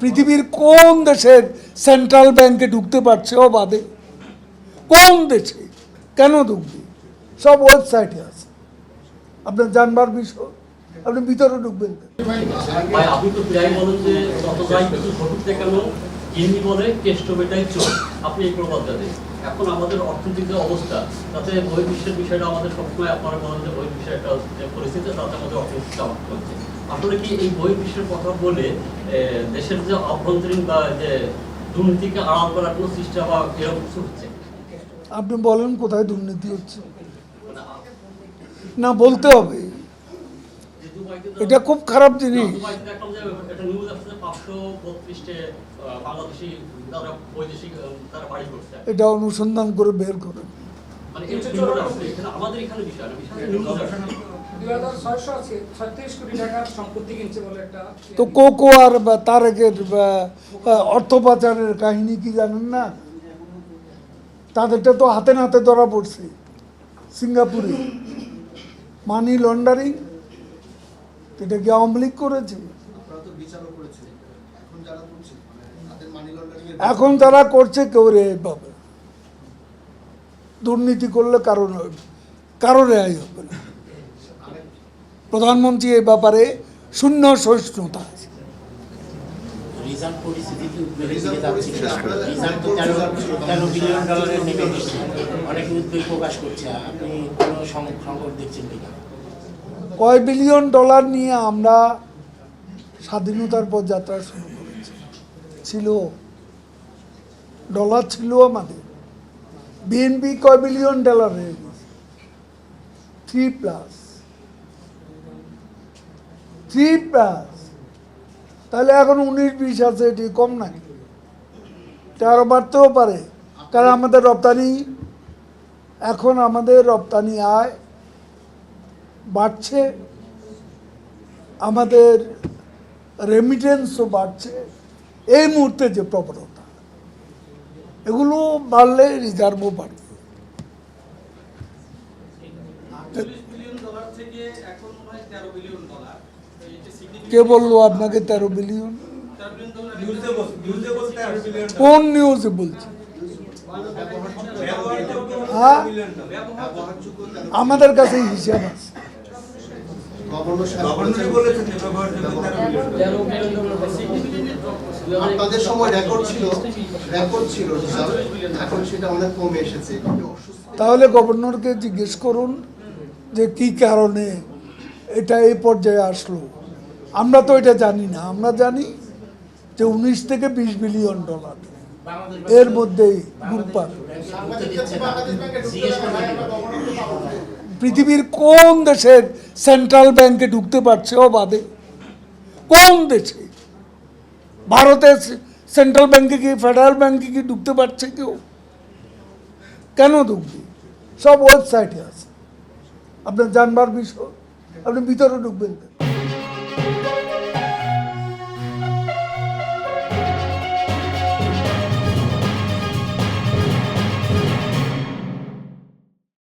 পৃথিবীর কোন দেশের সেন্ট্রাল ব্যাংকে ঢুকতে পারছে ও বাদে কোন দেশে? কেন ঢুকবে? সব ওয়েবসাইটে আছে। আপনার জানবার বিষয়, আপনি ভিতরে ঢুকবেন হিন্দি বলে কেষ্ট বেটাই চোখ আপনি এই প্রবাদটা দেন। এখন আমাদের অর্থনৈতিক যে অবস্থা, তাতে বহির্বিশ্বের বিষয়টা আমাদের সবসময় আপনারা বলেন যে বহির্বিশ্বের একটা পরিস্থিতি তাতে আমাদের অর্থনীতি চাপ হচ্ছে। আসলে কি এই বহির্বিশ্বের কথা বলে দেশের যে অভ্যন্তরীণ বা যে দুর্নীতিকে আড়াল করার কোনো চেষ্টা বা এরকম কিছু হচ্ছে? আপনি বলেন কোথায় দুর্নীতি হচ্ছে। না, বলতে হবে। এটা খুব খারাপ জিনিস। এটা অনুসন্ধান করে বের একটা তো কোকো আর তারেকের অর্থ পাচারের কাহিনী কি জানেন না? তাদেরটা তো হাতে নাতে ধরা পড়ছে। সিঙ্গাপুরে। মানি লন্ডারিং এটা কি আওয়ামী লীগ করেছে? আপনারা তো বিচারও করেছেন। এখন তারা করছে মানে তাদের মানি লন্ডারিং এখন যারা করছে কেউ রে পাবে দুর্নীতি করলে কারণ কারও রেহাই হবে না। প্রধানমন্ত্রী এই ব্যাপারে শূন্য সহিষ্ণুতা আছে। অনেকে উদ্বেগ প্রকাশ করছে। আপনি কোনো সংকট দেখছেন কিনা? কয় বিলিয়ন ডলার নিয়ে আমরা স্বাধীনতার পর যাত্রা শুরু করেছি। ছিল, ডলার ছিল আমাদের। বিএনপি কয় বিলিয়ন ডলার হয়ে গেছে? থ্রি প্লাস থ্রি প্লাস তাহলে এখন উনিশ, বিশ আছে, এটি কম নাকি? আরও বাড়তেও পারে। কারণ আমাদের রপ্তানি, এখন আমাদের রপ্তানি আয় বাড়ছে, আমাদের রেমিটেন্সও বাড়ছে। এই মুহূর্তে যে প্রবণতা, এগুলো বাড়লে রিজার্ভও বাড়বে। কে বলল আপনাকে তেরো বিলিয়ন কোন নিউজে বলছে? হ্যাঁ? আমাদের কাছে হিসাব আছে গভর্নর সাহেব বলেছেন তেরো বিলিয়ন ডলার বা significant আপনাদের সময় রেকর্ড ছিল রেকর্ড ছিল এখন সেটা অনেক কমে এসেছে। তাহলে গভর্নরকে জিজ্ঞেস করুন যে কি কারণে এটা এই পর্যায়ে আসলো। আমরা তো এটা জানি না। আমরা জানি যে উনিশ থেকে বিশ বিলিয়ন ডলার। এর মধ্যেই গুরুপাত পৃথিবীর কোন দেশের সেন্ট্রাল ব্যাংকে ঢুকতে পারছে ও বাদে কোন দেশে? ভারতের সেন্ট্রাল ব্যাংকে কি ফেডারেল ব্যাংকে কি ঢুকতে পারছে কেউ? কেন ঢুকবে? সব ওয়েবসাইটে আছে। আপনার জানবার বিষয়, আপনি ভিতরে ঢুকবেন?